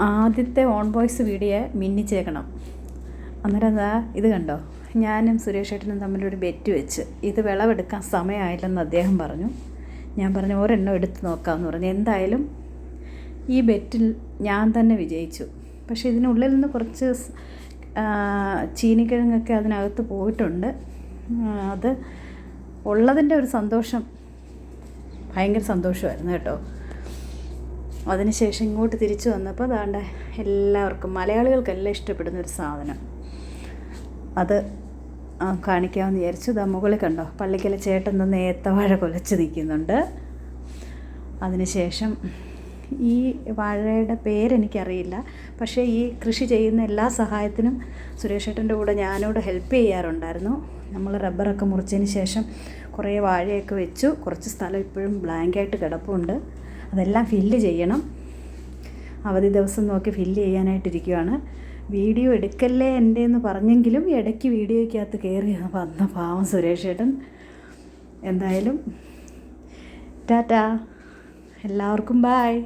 ആദ്യത്തെ on voice video മിന്നിച്ചേക്കണം അന്നേരം എന്താ ഇത് കണ്ടോ? ഞാനും സുരേഷ് ഏട്ടനും തമ്മിലൊരു ബെറ്റ് വെച്ച്. ഇത് വിളവെടുക്കാൻ സമയമായില്ലെന്ന് അദ്ദേഹം പറഞ്ഞു. ഞാൻ പറഞ്ഞു ഒരെണ്ണം എടുത്ത് നോക്കാമെന്ന് പറഞ്ഞു. എന്തായാലും ഈ ബെറ്റിൽ ഞാൻ തന്നെ വിജയിച്ചു. പക്ഷേ ഇതിനുള്ളിൽ നിന്ന് കുറച്ച് ചീനിക്കിഴങ്ങൊക്കെ അതിനകത്ത് പോയിട്ടുണ്ട്. അത് ഉള്ളതിന്റെ ഒരു സന്തോഷം ഭയങ്കര സന്തോഷമായിരുന്നു കേട്ടോ. അതിനുശേഷം ഇങ്ങോട്ട് തിരിച്ചു വന്നപ്പോൾ അതാണ്ട് എല്ലാവർക്കും മലയാളികൾക്കെല്ലാം ഇഷ്ടപ്പെടുന്ന ഒരു സാധനം. അത് കാണിക്കാമെന്ന് വിചാരിച്ചു. ഇതാ മുകളിൽ കണ്ടോ? പള്ളിക്കലെ ചേട്ടൻ നിന്ന് ഏത്തവാഴ കൊലച്ച് നിൽക്കുന്നുണ്ട്. അതിനുശേഷം ഈ വാഴയുടെ പേരെനിക്കറിയില്ല. പക്ഷേ ഈ കൃഷി ചെയ്യുന്ന എല്ലാ സഹായത്തിനും സുരേഷ് ഏട്ടന്റെ കൂടെ ഞാനോട് ഹെൽപ്പ് ചെയ്യാറുണ്ടായിരുന്നു. നമ്മൾ റബ്ബറൊക്കെ മുറിച്ചതിന് ശേഷം കുറേ വാഴയൊക്കെ വെച്ചു. കുറച്ച് സ്ഥലം ഇപ്പോഴും ബ്ലാങ്കായിട്ട് കിടപ്പുണ്ട്. അതെല്ലാം ഫില്ല് ചെയ്യണം. അവധി ദിവസം നോക്കി ഫില്ല് ചെയ്യാനായിട്ടിരിക്കുകയാണ് വീഡിയോ എടുക്കല്ലേ എന്റെ എന്ന് പറഞ്ഞെങ്കിലും ഇടയ്ക്ക് വീഡിയോയ്ക്കകത്ത് കയറി വന്ന പാവം സുരേഷ് ഏട്ടൻ എന്തായാലും ടാറ്റാ. എല്ലാവർക്കും ബായ്